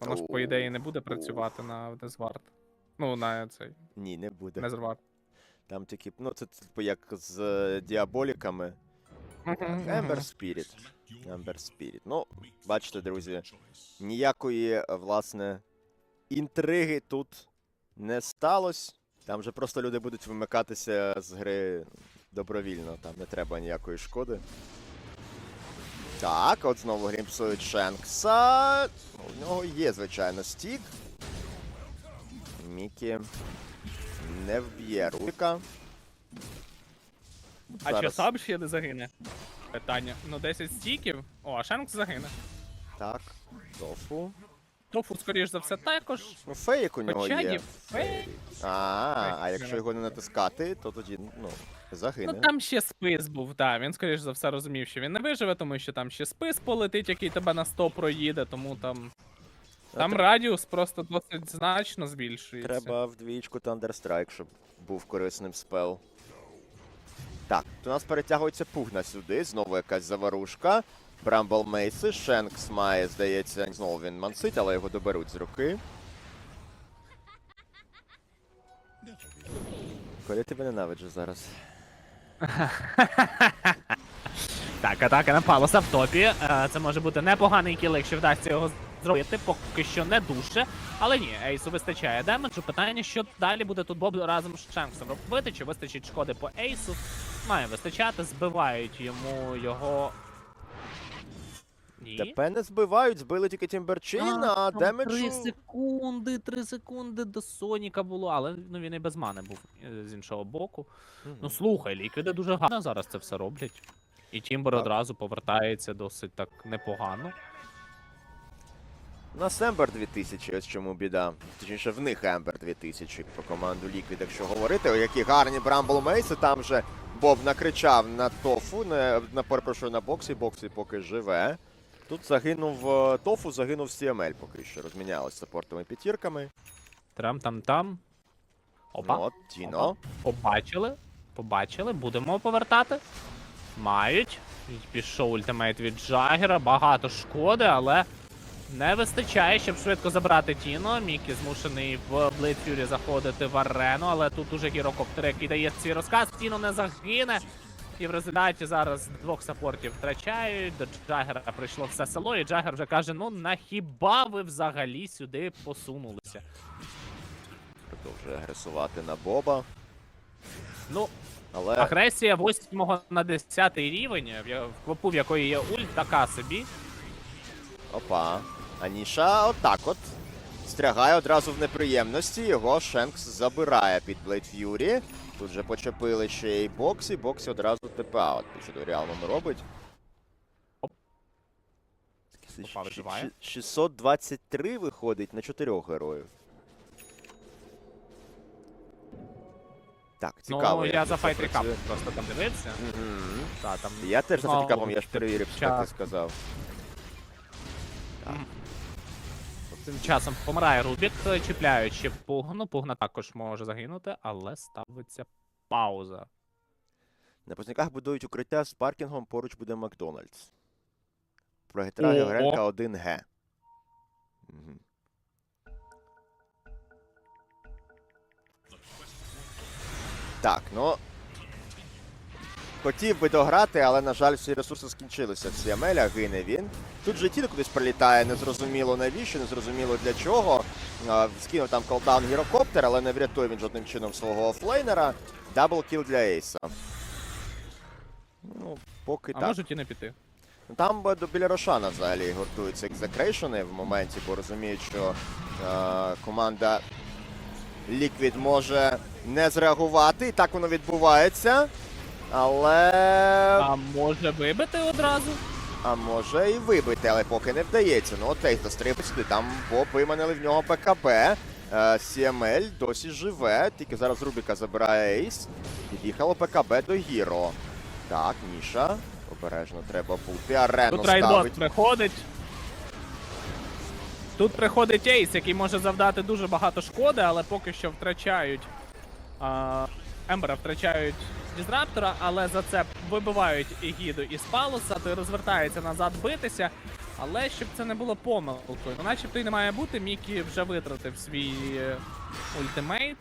Воно ж, по ідеї, не буде працювати на Дезвард. Ну, на цей. Ні, не буде. Незвард. Там тільки, ну це типу як з е, діаболіками. Ember Spirit. Ember Spirit. Ну, бачите, друзі, ніякої, е, власне, інтриги тут не сталося. Там же просто люди будуть вимикатися з гри добровільно, там не треба ніякої шкоди. Так, от знову грімпсують Шенкса. У нього є, звичайно, стік. Мікі не вб'є Рубіка. А чи Зараз. сам ще не загине? Питання. Ну, 10 стіків. О, а Шенкс загине. Так, тофу. Тофу, скоріш за все, також. Ну, фейк у нього Хоча є. ні, фейк. А, а якщо його не натискати, то тоді, ну, загине. Ну там ще спис був, так. Він, скоріш за все, розумів, що він не виживе, тому що там ще спис полетить, який тебе на 100 проїде, тому там. Там тр- радіус просто досить значно збільшується. Треба в двічку Thunderstrike, щоб був корисним спел. Так, до нас перетягується пугна сюди, знову якась заварушка. Брамбл Мейси, Шенкс має, здається, знову він мансить, але його доберуть з руки. Коля тебе ненавиджу зараз. Так, атака на Палоса в топі. Е, Це може бути непоганий кіл, якщо вдасться його зробити. Поки що не дуже. Але ні, Ейсу вистачає демеджу. Питання, що далі буде тут Боб разом з Шенксом робити, чи вистачить шкоди по Ейсу. Має вистачати, збивають йому його. Ні. ТП не збивають, збили тільки Тімберчин, а, там демеджу... Три секунди, три секунди до Соніка було, але ну він і без мани був е, з іншого боку. Мгм. Ну слухай, ліквіди дуже гарно зараз це все роблять. І Тімбер Так. одразу повертається досить так непогано. У нас Ембер 2000, ось чому біда. Точніше, в них Ембер 2000 про команду Liquid, якщо говорити. О, які гарні Брамбл Мейси. Там же Боб накричав на тофу, не, на, перепрошую, на боксі. Боксі поки живе. Тут загинув е, тофу, загинув CML поки що. Розмінялися саппортовими п'ятірками. Трам там там. Опа. Ну, от, Тіно. Побачили. Побачили. Будемо повертати. Мають. Пішов ультимейт від Джагера. Багато шкоди, але не вистачає, щоб швидко забрати Тіно. Мікі змушений в Fury заходити в арену, але тут уже гірокоптер, який дає свій розказ. Тіно не загине. І в результаті зараз двох саппортів втрачають. До Джагера прийшло все село, і Джагер вже каже: ну на хіба ви взагалі сюди посунулися? Продовжує агресувати на Боба. Ну, Але Агресія 8 на 10 рівень, в квапу в якої є ульт, така собі. Опа. Аніша отак от. Стрягає одразу в неприємності. Його Шенкс забирає під Блейд Ф'юрі. Тут же почепили ще й боксі. Боксі одразу тп-аут. Що реально робить. Опа, виживає. 623 виходить на 4 героїв. Так, цікаво. ну, я за все файт рекап просто там дивився. Мгм. Та, там Я теж за Мало я ж перевірив, що ти сказав. Тим часом помирає Рубік, чіпляючи пугну. Пугна також може загинути, але ставиться пауза. На пузняках будують укриття з паркінгом, поруч буде Макдональдс. Програє О. Гренка 1Г. Мгм. Так, ну. Хотів би дограти, але, на жаль, всі ресурси скінчилися. Сіамеля гине він. Тут же Тіно кудись прилітає, незрозуміло навіщо, незрозуміло для чого. Скинув там колдаун гірокоптер, але не врятує він жодним чином свого офлейнера. Даблкіл для Ейса. Ну, поки А так. можуть і не піти. Ну, Там біля Рошана взагалі гуртуються екзекрейшени в моменті, бо розуміють, що е, команда Liquid може не зреагувати, і так воно відбувається. Але. А може вибити одразу? А може і вибити, але поки не вдається. Ну, от Ейс дострибить сюди, там Боб виманили в нього ПКБ. Е, CML досі живе, тільки зараз Рубіка забирає Ейс. Під'їхало ПКБ до Гіро. Так, Ніша. Обережно треба бути. Арену Тут райдбот приходить. Тут приходить Ейс, який може завдати дуже багато шкоди, але поки що втрачають. А, Ембера втрачають Дізраптора, але за це вибивають Егіду із Палоса, той розвертається назад битися. Але щоб це не було помилкою. Ну, начебто і не має бути, Мікі вже витратив свій е, ультимейт.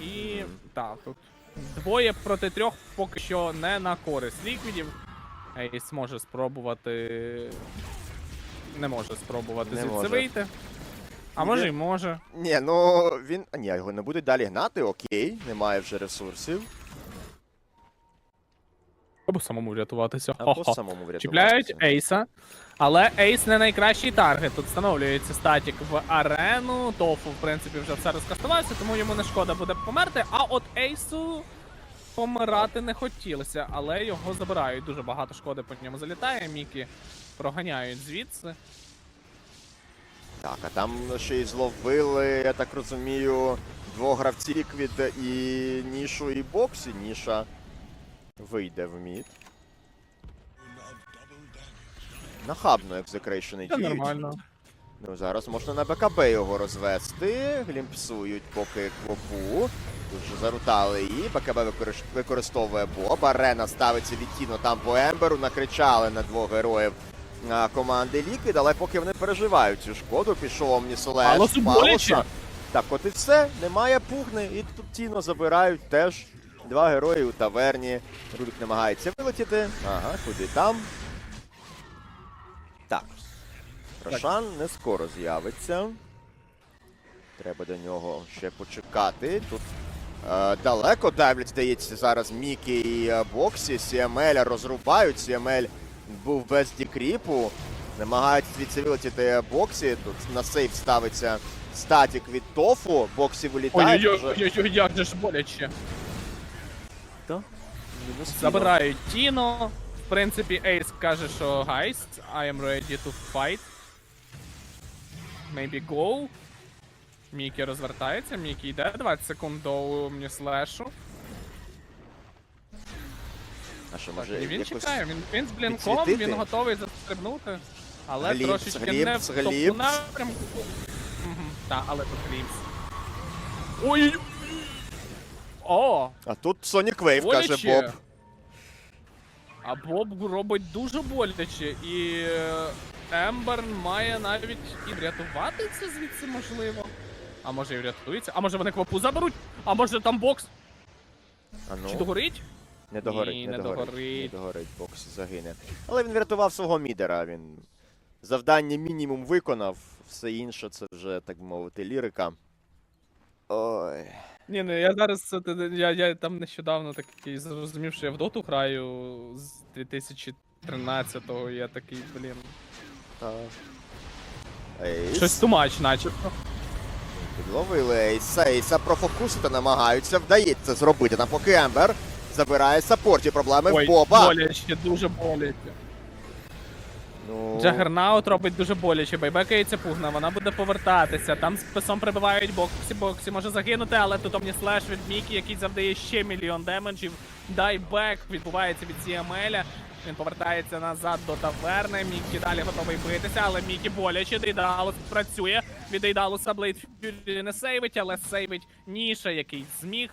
І так, тут двоє проти трьох поки що не на користь ліквідів. Ейс може спробувати. Не може спробувати звідси вийти. А може й може. Ні, ну він. А ні, його не будуть далі гнати, окей, немає вже ресурсів. Або самому врятуватися. Або Хо-хо. самому врятуватися. Чіпляють Ейса. Але Ейс не найкращий таргет. Тут встановлюється статік в арену. Тофу, в принципі, вже все розкастувався, тому йому не шкода буде померти. А от Ейсу помирати не хотілося, але його забирають. Дуже багато шкоди по ньому залітає. Мікі проганяють звідси. Так, а там ще й зловили, я так розумію, двох гравців Ліквід і Нішу і Боксі. Ніша вийде в мід. Нахабно екзекрейшени Це діють. нормально. Ну, зараз можна на БКБ його розвести. Глімпсують поки квопу. Тут же зарутали її. БКБ використовує Боб. Арена ставиться від Тіно там по Емберу. Накричали на двох героїв команди Ліквід, але поки вони переживають цю шкоду, пішов Омнісолеш. Палосу боляче. Так, от і все, немає пугни, і тут Тіно забирають теж два герої у таверні. Рубік намагається вилетіти. Ага, куди там. Так. Рошан не скоро з'явиться. Треба до нього ще почекати. Тут е, далеко давлять, здається, зараз Мікі і е, Боксі. Сіамеля розрубають. Сіамель був без дікріпу. Намагаються звідси вилетіти Боксі. Тут на сейф ставиться статік від Тофу. Боксі вилітає. вже- Ой-ой-ой, як же ж боляче. Тіно. Забирають Тіно. В принципі, Ейс каже, що гайст, I am ready to fight. Maybe go. Мікі розвертається, Мікі йде 20 секунд до слешу. А що, може, і він якось... чекає, він, він з блінком, підсвітити? він готовий застрибнути. Але Гліпс, трошечки не в тому гліпс. напрямку. Мгм, Так, але тут гліпс. Ой! О! А тут Сонік Вейв, каже Боляче. Боб. А Боб робить дуже боляче, і е, Ембер має навіть і врятувати це звідси можливо. А може і врятується? А може вони квапу заберуть? А може там бокс? А ну. Чи догорить? Не догорить, Ні, не, не догорить, догорить. Не догорить, бокс загине. Але він врятував свого мідера. Він завдання мінімум виконав, все інше це вже, так би мовити, лірика. Ой. Ні, ну я зараз я, я там нещодавно такий зрозумів, що я в доту граю з 2013-го, я такий, блін. Та... Ейс. Щось тумач, начебто. Підловили Ейса. Ейса профокусити намагаються. Вдається зробити. Там поки Ембер забирає саппорті. Проблеми в Боба. боляче, дуже боляче. Ну, Джагернаут робить дуже боляче, байбекається пугна, вона буде повертатися. Там з писом прибивають боксі, боксі може загинути, але тут Омніслеш від Мікі, який завдає ще мільйон демеджів. Дайбек відбувається від CML. Він повертається назад до таверни. Мікі далі готовий битися, але Мікі боляче. Дейдалус працює. Від Дейдалуса Блейд не сейвить, але сейвить Ніша, який зміг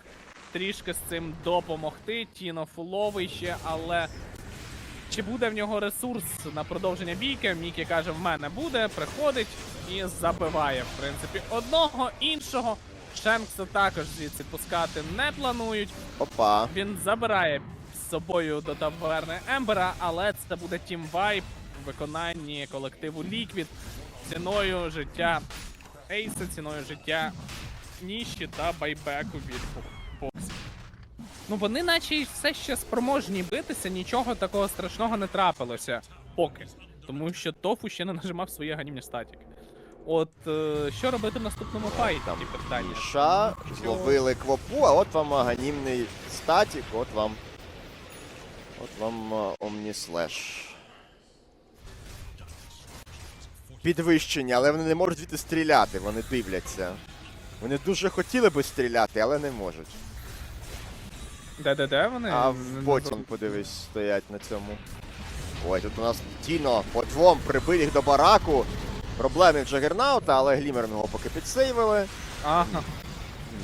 трішки з цим допомогти. Тіно фуловий ще, але чи буде в нього ресурс на продовження бійки? Мікі каже, в мене буде, приходить і забиває, в принципі, одного іншого. Шенкса також звідси пускати не планують. Опа. Він забирає з собою до таверни Ембера, але це буде тім вайп в виконанні колективу Liquid ціною життя Ейса, ціною життя Ніші та байбеку боксів. Ну вони наче все ще спроможні битися, нічого такого страшного не трапилося. Поки. Тому що Тофу ще не нажимав свої ганімні статіки. От е, що робити в наступному файті? Питання. Іша, зловили квопу, а от вам аганімний статік, от вам. От вам а, Омніслеш. Підвищення, але вони не можуть звідти стріляти, вони дивляться. Вони дуже хотіли би стріляти, але не можуть. Де-де-де вони? А в потім, подивись, стоять на цьому. Ой, тут у нас Тіно по двом прибив їх до бараку. Проблеми в Джагернаута, але Глімер його поки підсейвили. Ага.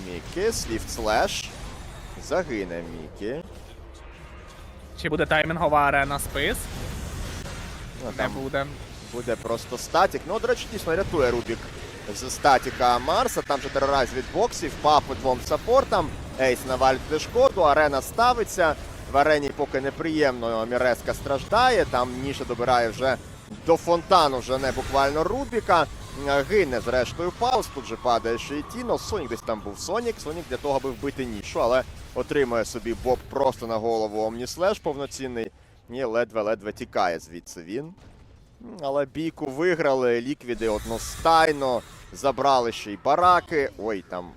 Мікі, сліфт слеш. Загине Мікі. Чи буде таймінгова арена спис? Ну, Не там буде. буде просто статік. Ну, до речі, дійсно рятує Рубік з статіка Марса. Там же терорайз від боксів, папи двом саппортам. Ейс навалює шкоду, арена ставиться. В арені поки неприємно Міреска страждає. Там Ніша добирає вже до фонтану, вже не буквально Рубіка. Гине зрештою пауз. Тут же падає ще й Тіно. Сонік десь там був Сонік. Сонік для того, аби вбити нішу, але отримує собі Боб просто на голову Омніслеш повноцінний. І ледве-ледве тікає звідси він. Але бійку виграли, ліквіди одностайно. Забрали ще й бараки. Ой, там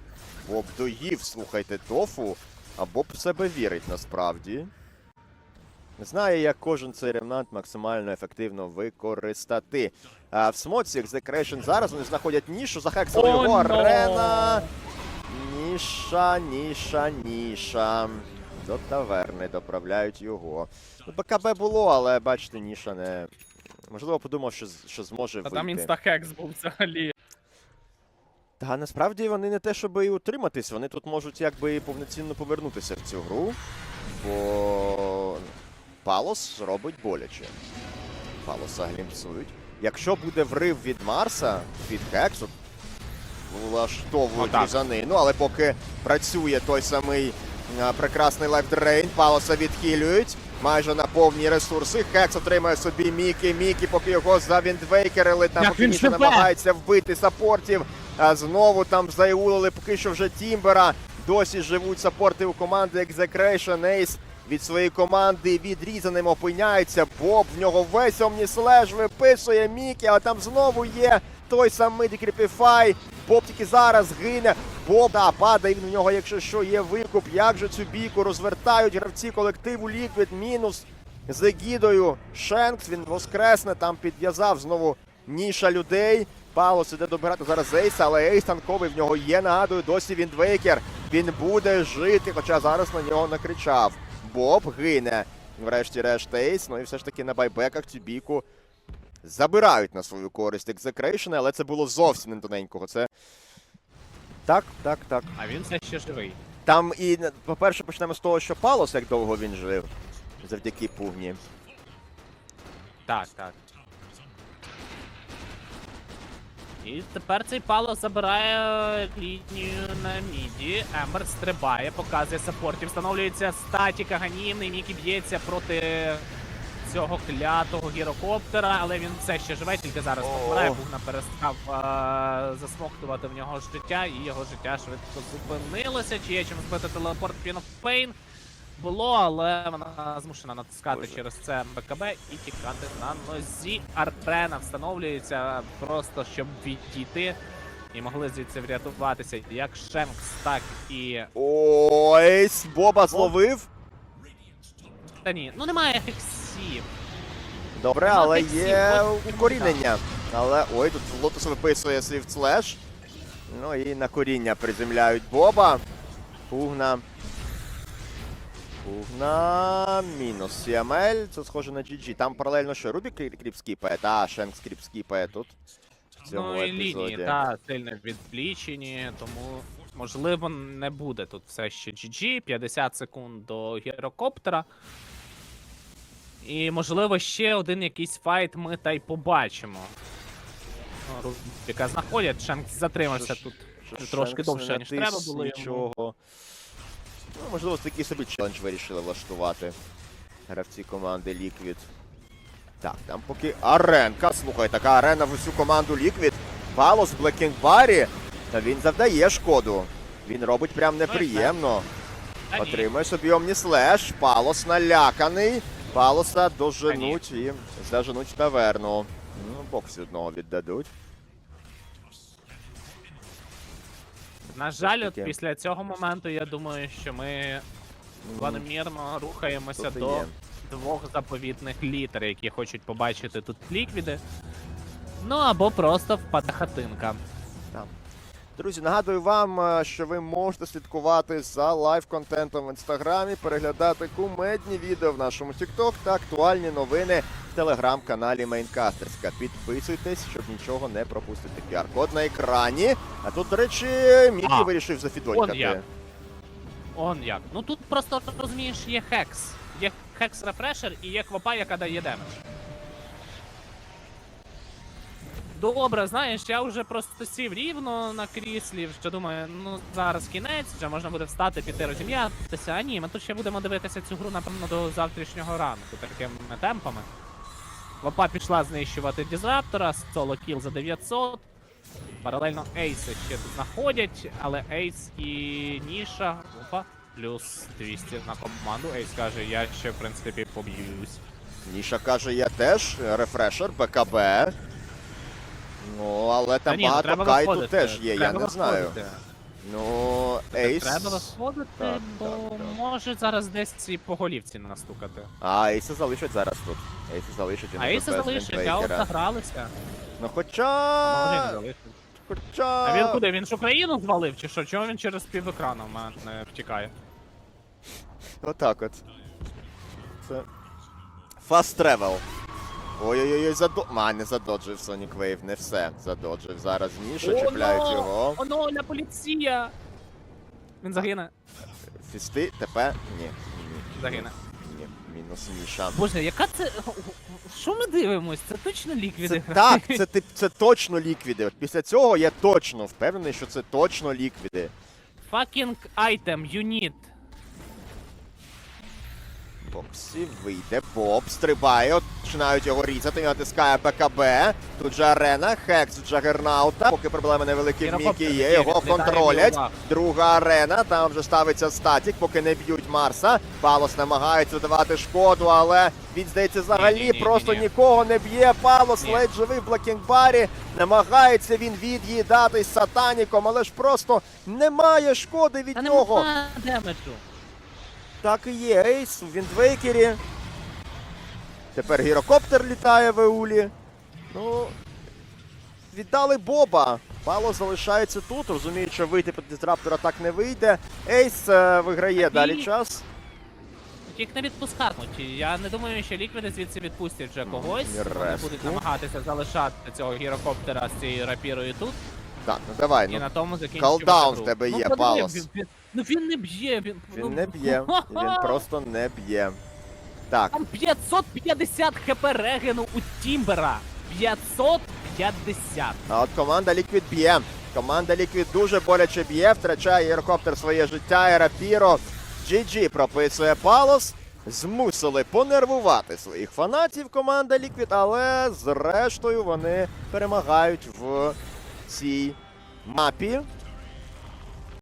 Боб доїв, слухайте, тофу. А Боб в себе вірить насправді. Знає, як кожен цей ремнант максимально ефективно використати. А в смоці Execration зараз вони знаходять нішу, захексали О, його но! арена. Ніша, ніша, ніша. До таверни доправляють його. Ну, БКБ було, але бачите, ніша не. Можливо, подумав, що, що зможе Та вийти. там інстахекс був взагалі. Та насправді вони не те, щоб і утриматись, вони тут можуть якби повноцінно повернутися в цю гру. Бо Палос робить боляче. Палоса глімпсують. Якщо буде врив від Марса, від Хексу, влаштовують різанину, але поки працює той самий а, прекрасний лайфдрейн, Палоса відхилюють. Майже на повні ресурси. Хекс отримує собі Мікі. Мікі, поки його завіндвейкерили, там поки він намагається вбити саппортів. Знову там зайулили поки що вже Тімбера. Досі живуть саппорти у команди Execration. Ace від своєї команди відрізаним опиняється. Боб в нього весь Омніслеш виписує Мікі, а там знову є той самий Decrepify. Боб тільки зараз гине. Боб да, падає він в нього, якщо що, є викуп. Як же цю бійку розвертають гравці колективу Liquid мінус з Егідою. Шенкс він воскресне, там підв'язав знову ніша людей. Палос іде добирати зараз Ейса, але Ейс танковий в нього є. Нагадую, досі він двейкер. Він буде жити, хоча зараз на нього накричав. Боб гине. Врешті-решт Ейс. Ну і все ж таки на байбеках цю бійку забирають на свою користь Execration, але це було зовсім не тоненького. Це. Так, так, так. А він все ще живий. Там і, по-перше, почнемо з того, що Палос, як довго він жив. Завдяки пугні. Так, так. І тепер цей пало забирає лінію на міді. Ембер стрибає, показує саппортів, встановлюється статіка ганімний, Мікі б'ється проти цього клятого гірокоптера, але він все ще живе, тільки зараз помирає. Пугна перестав а, засмоктувати в нього життя, і його життя швидко зупинилося. Чи є чим збити телепорт Pin of Pain? Було, але вона змушена натискати Боже. через це БКБ і тікати на нозі. Арена встановлюється просто щоб відійти. І могли звідси врятуватися як Шенкс, так і. Ой, Боба зловив. Та ні, ну немає хексів. Добре, Ну, але фіксів, є от, укорінення. Але ой, тут Лотус виписує Swift Slash. Ну і на коріння приземляють Боба. Пугна. Пугна. Мінус CML. Це схоже на GG. Там паралельно що Рубік кріпскіпає, та Шенкс кріпскіпає тут. В цьому Ну і лінії, епізоді. та сильно відплічені, тому можливо не буде тут все ще GG, 50 секунд до гірокоптера. І можливо ще один якийсь файт ми та й побачимо. Ну, Рубіка знаходять, Шенкс затримався тут Що трошки Шенкс довше, не ніж натис треба було йому. Нічого. Ну, можливо, такий собі челендж вирішили влаштувати гравці команди Liquid. Так, там поки аренка. Слухай, така арена в усю команду Liquid. Палос Блекінг Барі. Та він завдає шкоду. Він робить прям неприємно. Отримує собі Омніслеш. Палос наляканий. Палоса доженуть і заженуть таверну. Ну, боксі одного віддадуть. На жаль, от після цього моменту я думаю, що ми планомірно рухаємося Тут і до є. двох заповітних літер, які хочуть побачити тут ліквіди. Ну або просто впаде хатинка. Друзі, нагадую вам, е, що ви можете слідкувати за лайв-контентом в інстаграмі, переглядати кумедні відео в нашому TikTok та актуальні новини в телеграм-каналі Мейнкастерська. Підписуйтесь, щоб нічого не пропустити. QR-код на екрані. А тут, до речі, Мікі А, вирішив зафідонькати. он як. Он як. Ну тут просто розумієш, є хекс. Є хекс рефрешер і є квапа, яка дає демедж. Добре, знаєш, я вже просто сів рівно на кріслі, що думаю, ну зараз кінець, вже можна буде встати, піти розім'ятися. А ні, ми тут ще будемо дивитися цю гру, напевно, до завтрашнього ранку, такими темпами. Лопа пішла знищувати дізраптора, соло кіл за 900. Паралельно ейси ще тут знаходять, але ейс і Ніша. Опа, плюс 200 на команду. Ейс каже, я ще в принципі поб'юсь. Ніша каже, я теж рефрешер, БКБ. Ну, але Та там ні, ну, багато треба кайту виходити, теж є, я треба не знаю. виходити. Ну, Ейс. Треба виходити, Так, бо так, так. може зараз десь і по голівці настукати. А, Ейси залишать зараз тут. Ейси залишать і А Ейси без залишить, а от загралися. Ну А і хоча. залишить. Хоча. А він куди? Він ж Україну звалив чи що? Чого він через пів екрану в мене втікає? Отак от. Це. Fast travel. Ой-ой-ой, задо... А, не задоджив Sonic Wave, не все. Задоджив зараз Ніша, чіпляють його. Оно, ля поліція! Він загине. Фісти, тепер. Ні, ні. Загине. Ні, мінус Ніша. Боже, яка це. Що ми дивимось? Це точно ліквіди Це так, це, тип- це точно ліквіди. От Після цього я точно впевнений, що це точно ліквіди. Fucking item, you need. Боксі вийде, Боб стрибає, починають його різати, натискає БКБ. Тут же арена, Хекс Джагернаута. Поки проблеми невеликі в Мікі є, його контролять. Друга арена, там вже ставиться статік, поки не б'ють Марса. Палос намагається давати шкоду, але він, здається, взагалі Ні-ні-ні-ні-ні. просто нікого не б'є. Палос Ні. ледь живий в блокінгбарі. Намагається він від'їдатись сатаніком, але ж просто немає шкоди від Та нього. нема демеджу. Так і є, Ейс в Віндвейкері. Тепер гірокоптер літає в Еулі. Ну. Віддали Боба. Пало залишається тут, розуміють, що вийти під дизраптора так не вийде. Ейс е, виграє Так і- далі час. Їх не відпускатимуть. Я не думаю, що ліквіди звідси відпустять вже когось. Ні, Вони будуть намагатися залишати цього гірокоптера з цією рапірою тут. Так, ну давай. Ну, на тому. Калдаун в тебе Ну, є, Палос. Ну він не б'є, він. ну, він не б'є. Він просто не б'є. Так, Там 550 хп регену у Тімбера. 550. а от команда Ліквід б'є. Команда Ліквід дуже боляче б'є, втрачає гірокоптер своє життя, і Рапіро. GG прописує Палос. Змусили понервувати своїх фанатів команда Ліквід, але зрештою вони перемагають в se map